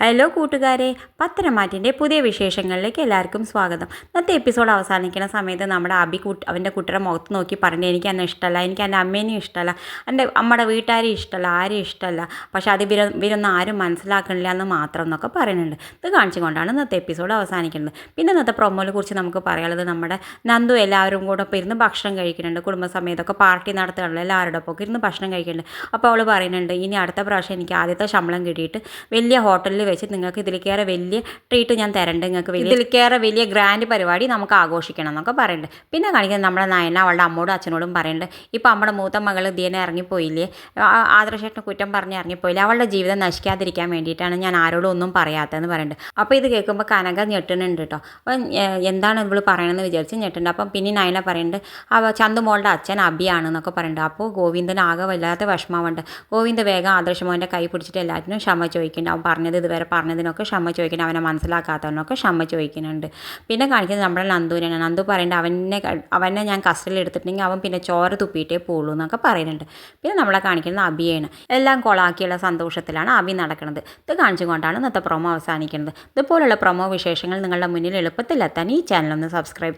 Hello കൂട്ടുകാരെ. പത്തരമാറ്റിന്റെ പുതിയ വിശേഷങ്ങളിലേക്ക് എല്ലാവർക്കും സ്വാഗതം. ഇന്നത്തെ എപ്പിസോഡ് അവസാനിക്കുന്ന സമയത്ത് നമ്മുടെ അബി കുട്ടി അവന്റെ കുട്ടിയുടെ മുഖത്ത് നോക്കി പറഞ്ഞു എനിക്ക് അന്ന് ഇഷ്ടമല്ല എനിക്ക് എന്റെ അമ്മേനെയും ഇഷ്ടമല്ല എന്റെ അമ്മയുടെ വീട്ടുകാരെയും ഇഷ്ടമല്ല ആരെയും ഇഷ്ടമല്ല പക്ഷേ അത് ഇവര ഇവരൊന്നും ആരും മനസ്സിലാക്കണില്ല എന്ന് മാത്രം എന്നൊക്കെ പറയുന്നുണ്ട്. ഇത് കാണിച്ചുകൊണ്ടാണ് ഇന്നത്തെ എപ്പിസോഡ് അവസാനിക്കുന്നത്. പിന്നെ ഇന്നത്തെ പ്രൊമോയെ കുറിച്ച് നമുക്ക് പറയാനുള്ളത് നമ്മുടെ നന്ദു എല്ലാവരും കൂടെ ഇപ്പോൾ ഇരുന്ന് ഭക്ഷണം കഴിക്കുന്നുണ്ട്. കുടുംബസമേതമൊക്കെ പാർട്ടി നടത്തുകയാണല്ലോ എല്ലാവരുടെ ഒപ്പം ഇരുന്ന് ഭക്ഷണം കഴിക്കുന്നുണ്ട്. അപ്പോൾ അവൾ പറയുന്നുണ്ട് ഇനി അടുത്ത പ്രാവശ്യം എനിക്ക് ആദ്യത്തെ ശമ്പളം കിട്ടിയിട്ട് വലിയ ഹോട്ടലിൽ വെച്ച് നിങ്ങൾക്ക് ഇതിലേക്കേറെ വലിയ ട്രീറ്റ് ഞാൻ തരണ്ട്. നിങ്ങൾക്ക് വലിയ ഇതിലേക്കേറെ വലിയ ഗ്രാൻഡ് പരിപാടി നമുക്ക് ആഘോഷിക്കണം എന്നൊക്കെ പറയുന്നുണ്ട് പിന്നെ കാണിക്കുന്നത് നമ്മുടെ നയന അവളുടെ അമ്മോടും അച്ഛനോടും പറയുന്നുണ്ട് ഇപ്പോൾ നമ്മുടെ മൂത്ത മകൾ ഇതിനെ ഇറങ്ങിപ്പോയില്ലേ? ആദർശേട്ടന് കുറ്റം പറഞ്ഞ് ഇറങ്ങിപ്പോയില്ലേ? അവളുടെ ജീവിതം നശിക്കാതിരിക്കാൻ വേണ്ടിയിട്ടാണ് ഞാൻ ആരോടും ഒന്നും പറയാത്തതെന്ന് പറയുന്നുണ്ട് അപ്പോൾ ഇത് കേൾക്കുമ്പോൾ കനക ഞെട്ടുന്നുണ്ട് കേട്ടോ അപ്പം എന്താണ് ഇവൾ പറയണമെന്ന് വിചാരിച്ച് ഞെട്ടുണ്ട് അപ്പം പിന്നെ നയന പറയുന്നുണ്ട് അവ ചന്തുമോളുടെ അച്ഛൻ അബിയാണെന്നൊക്കെ പറയുന്നുണ്ട് അപ്പോൾ ഗോവിന്ദൻ ആകെ വല്ലാത്ത വിഷമമുണ്ട് ഗോവിന്ദ് വേഗം ആദർശമോന്റെ കൈ പിടിച്ചിട്ട് എല്ലാറ്റിനും ക്ഷമ ചോദിക്കുന്നുണ്ട് അവൻ പറഞ്ഞത് ഇതുവരെ പറഞ്ഞതിനൊക്കെ ക്ഷമ ചോദിക്കണം അവനെ മനസ്സിലാക്കാത്തവനൊക്കെ ക്ഷമ ചോദിക്കുന്നുണ്ട്. പിന്നെ കാണിക്കുന്നത് നമ്മുടെ നന്ദുവിനാണ് നന്ദു പറയുന്നുണ്ട് അവനെ അവനെ ഞാൻ കസ്റ്റഡിയിൽ എടുത്തിട്ടുണ്ടെങ്കിൽ അവൻ പിന്നെ ചോര തുപ്പിയിട്ടേ പോളൂ എന്നൊക്കെ പറയുന്നുണ്ട്. പിന്നെ നമ്മളെ കാണിക്കുന്നത് അബിയാണ്. എല്ലാം കൊളാക്കിയുള്ള സന്തോഷത്തിലാണ് അബി നടക്കുന്നത്. ഇത് കാണിച്ചുകൊണ്ടാണ് ഇന്നത്തെ പ്രൊമോ അവസാനിക്കുന്നത്. ഇതുപോലുള്ള പ്രൊമോ വിശേഷങ്ങൾ നിങ്ങളുടെ മുന്നിൽ എളുപ്പത്തിലെത്താൻ ഈ ചാനൽ ഒന്ന് സബ്സ്ക്രൈബ്